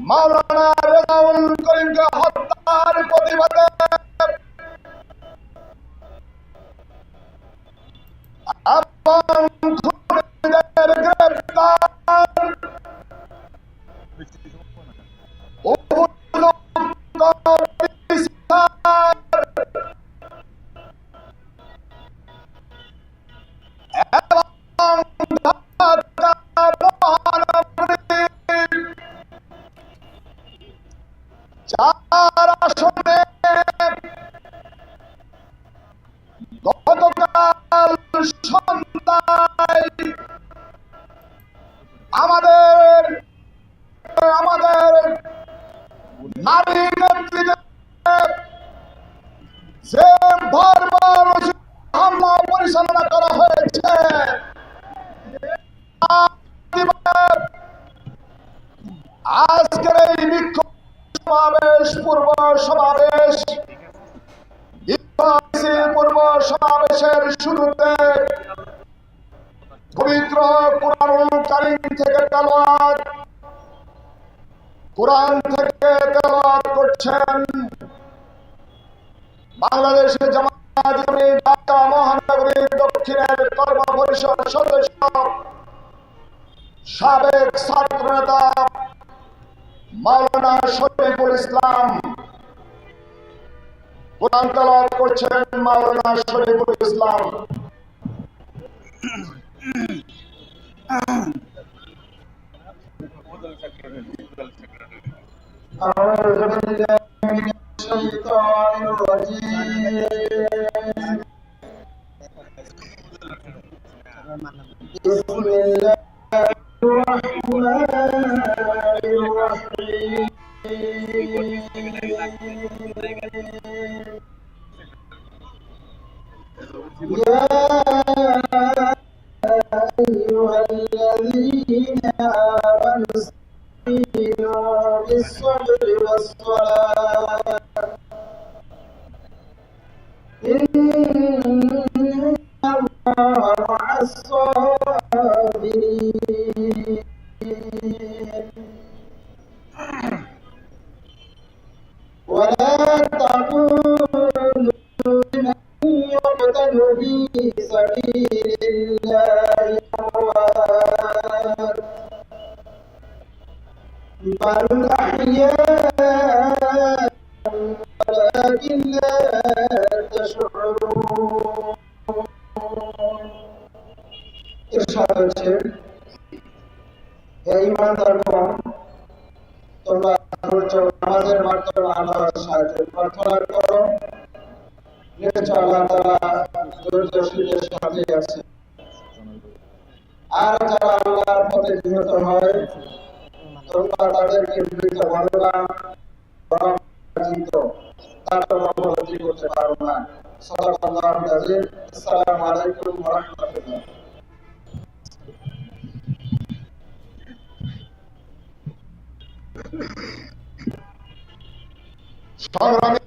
মাওলানা রেজাউল করিমকে হত্যার প্রতিবাদে এবং চার আসনে। গতকাল সন্ধ্যায় আমাদের আমাদের নারী নেতৃত্বে যে বারবার হামলা পরিচালনা করা হয়েছে আজকের এই বিক্ষোভ সমাবেশ পূর্ব সমাবেশ। পূর্ব সমাবেশের শুরুতে পবিত্র কোরআন থেকে তেলাওয়াত, কোরআন থেকে তেলাওয়াত করছেন বাংলাদেশের জামাত ঢাকা মহানগরীর দক্ষিণের কর্ম পরিষদ সদস্য, সাবেক ছাত্র নেতা মাওলানা শরীফুল ইসলাম। কোরআন তেলাওয়াত করছেন মাওলানা শরীফুল ইসলাম أعوذ بالله من الشيطان الرجيم في سبيل الله أموات بل أحياء ولكن لا تشعرون ইরশাদ হচ্ছে হে ইমানদারগণ তোমরা ধৈর্য নামাজের মাধ্যমে আল্লাহর সাহায্য প্রার্থনা করো নিশ্চয় আল্লাহ তাআলা ধৈর্যশীলদের সাথে আছে আর যারা আল্লাহর পথে নিহত হয়, তোমরা তাদেরকে মৃত বলো না, বরং জীবিত। তার তোমরা উপলব্ধি করতে পারো না। সাল্লাল্লাহু আলাইহি আসসালামু আলাইকুম ওয়া রাহমাতুল্লাহ। সংগ্রামী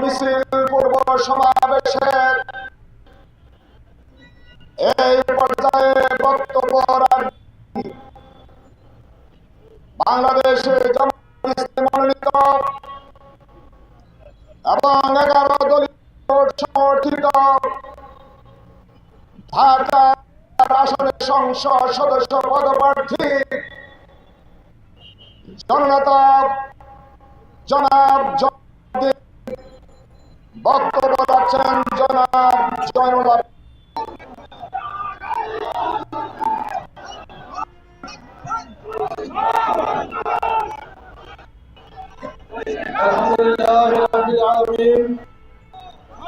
মিছিল পূর্ব সমাবেশের এই পর্যায়ে বক্তব্য ইসলামী মনোনীত এবং এগারো দলীয় সমর্থিত ঢাকা আসনের সংসদ সদস্য পদপ্রার্থী জননেতা জনাব জনাব বক্তব্য রাখছেন জনাব জয়নুল আবেদিন। الحمد لله رب العالمين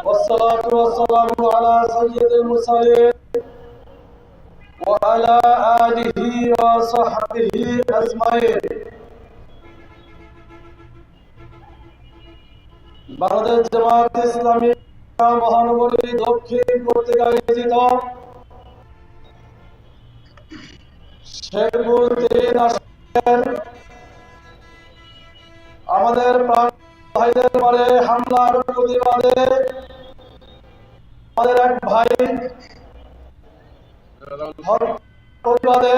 والصلاة والسلام على سيد المرسلين وعلى آله وصحبه أجمعين বাংলাদেশ জামাত ইসলামী মহানগরী দক্ষিণ কর্তৃক আয়োজিত শেরপুর তিন আসনের আমাদের ভাইদের পরে হামলার প্রতিবাদে। আমাদের এক ভাই প্রতিবাদে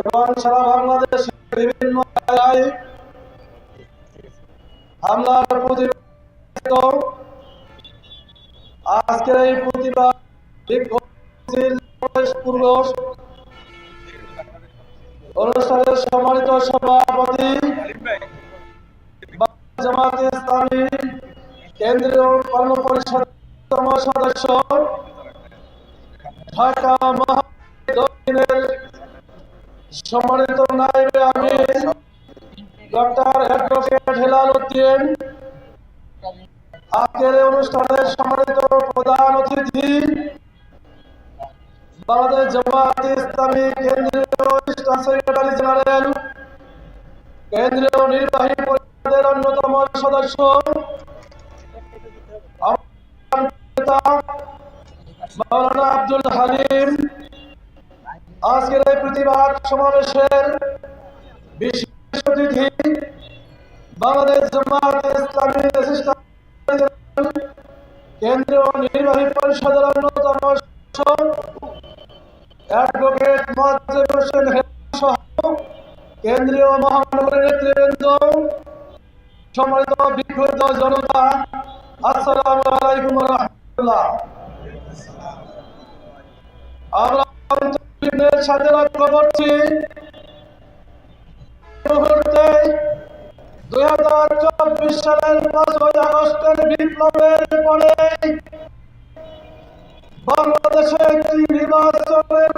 এবং সারা বাংলাদেশের বিভিন্ন জায়গায় হামলার প্রতিবাদ আজকের এই প্রতিবাদ অনুষ্ঠানের সম্মানিত সভাপতি জামাত ইসলামী কেন্দ্রীয় সদস্য ঢাকা সম্মানিত নাইবে আমি ডক্টর অ্যাডভোকেট হেলাল উদ্দিন, আজকের অনুষ্ঠানের সম্মানিত প্রধান অতিথি, বাংলাদেশ জামাত ইসলামী কেন্দ্রীয় সেক্রেটারি জেনারেল, কেন্দ্রীয় নির্বাহী পরিষদের অন্যতম সদস্য মাওলানা আব্দুল হালিম, আজকের এই প্রতিবাদ সমাবেশের বিশেষ বাংলাদেশ জামাত ইসলামী কেন্দ্রীয় নির্বাহী পরিষদের অন্যতম অ্যাডভোকেট মোয়াজ্জেম হোসেন সহ কেন্দ্রীয় মহানগরের নেতৃবৃন্দ, সম্মানিত বিক্ষুব্ধ জনতা, আসসালামু আলাইকুম রহমতুল্লাহ। আমরা সাথে লক্ষ্য করছি মুহূর্তে দুই হাজার চব্বিশ সালের পাঁচই আগস্টের বিপ্লবের পরে বাংলাদেশে একটি নির্বাচনের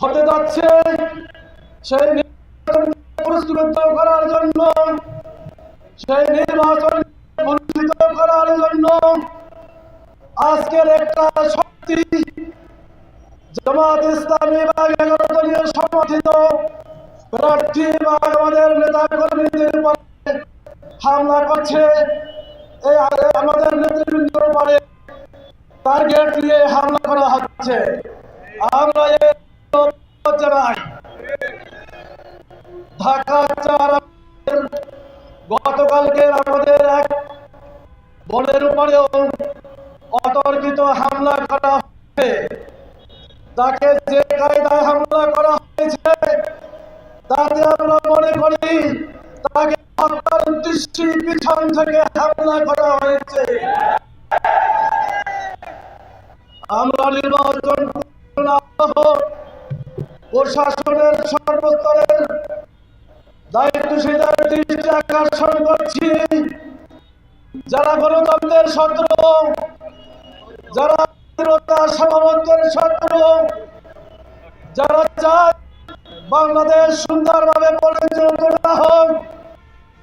হতে যাচ্ছে। সেই পুরস্কৃত করার জন্য, সেই নির্বাচন পুরস্কৃত করার জন্য আজকের একটা শক্তি, জামাত ইসলামী বা এগারো দলীয় সমর্থিত প্রার্থী বা আমাদের নেতা কর্মীদের হামলা করছে। আমাদের নেতৃবৃন্দের উপরে টার্গেট দিয়ে হামলা করা হচ্ছে। আমরা ঢাকা চার গতকালকে আমাদের এক বোনের উপরেও অতর্কিত হামলা করা হয়েছে তাকে যে কায়দায় হামলা করা হয়েছে তাতে আমরা মনে করি, তাকে হত্যার উদ্দেশ্যে পিছন থেকে হামলা করা হয়েছে। আমরা নির্বাচন প্রশাসনের সর্বস্তরের দায়িত্বশীলের দৃষ্টি আকর্ষণ করছি। যারা গণতন্ত্রের শত্রু, যারা সামর্থ্যের শত্রু, যারা চায় বাংলাদেশ সুন্দরভাবে পরিচালিত না হোক,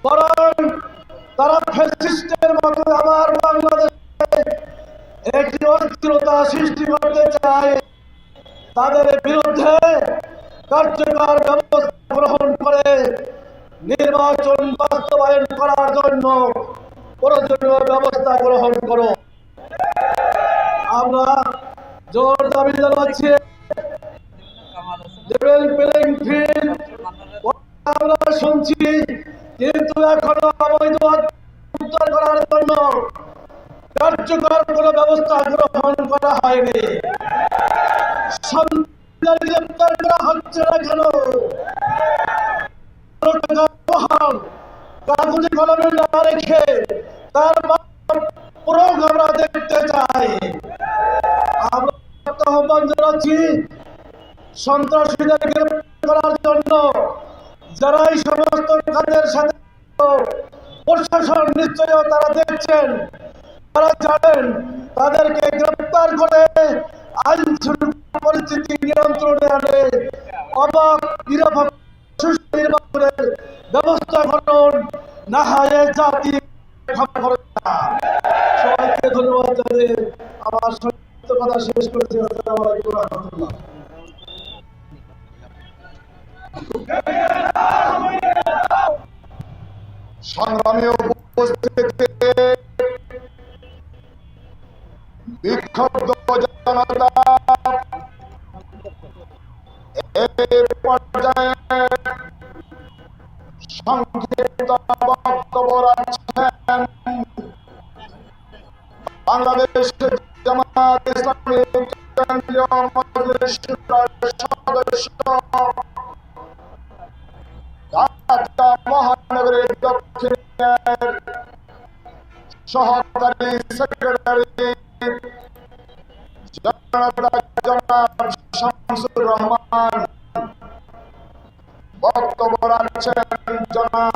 বরং তারা ফ্যাসিস্টের মতো আবার বাংলাদেশে একটি অস্থিরতা সৃষ্টি করতে চায়। তাদের বিরুদ্ধে কার্যকর ব্যবস্থা গ্রহণ করে নির্বাচন বাস্তবায়ন করার জন্য প্রয়োজনীয় ব্যবস্থা গ্রহণ করো। আমরা জোর দাবি জানাচ্ছি লেভেল প্লেইং আমরা শুনছি কিন্তু এখনও অবৈধ উদ্ধার করার জন্য কার্যকর কোনো ব্যবস্থা গ্রহণ করা হয়নি। গ্রেপ্তার করা হচ্ছে না কেন? কাগজে কলমে না রেখে তার প্রয়োগ আমরা দেখতে চাই। আমরা আহ্বান জানাচ্ছি সন্ত্রাসীদের গ্রেপ্তার করার জন্য যারা এই সমস্ত কাজের সাথে প্রশাসন নিশ্চয়ই তারা দেখছেন, তারা জানেন, তাদেরকে গ্রেপ্তার করে আইন শৃঙ্খলা পরিস্থিতি নিয়ন্ত্রণে আনে, অবাক নিরাপদ সুষ্ঠু নির্বাচনের ব্যবস্থা করুন না হয় জাতি। সবাইকে ধন্যবাদ জানিয়ে আমার সংক্ষিপ্ত কথা শেষ করেছি আসসালামু আলাইকুম রাহমাতুল্লাহ সংগ্রামী বিক্ষুব্ধ জনতা পর্যায়ে সংক্ষিপ্ত বক্তব্য রাখছেন বাংলাদেশ জামাত ইসলামী কেন্দ্রীয় সদস্য মহানগরীর দক্ষিণের সহকারী সেক্রেটারি জনাব জনাব শামসুর রহমান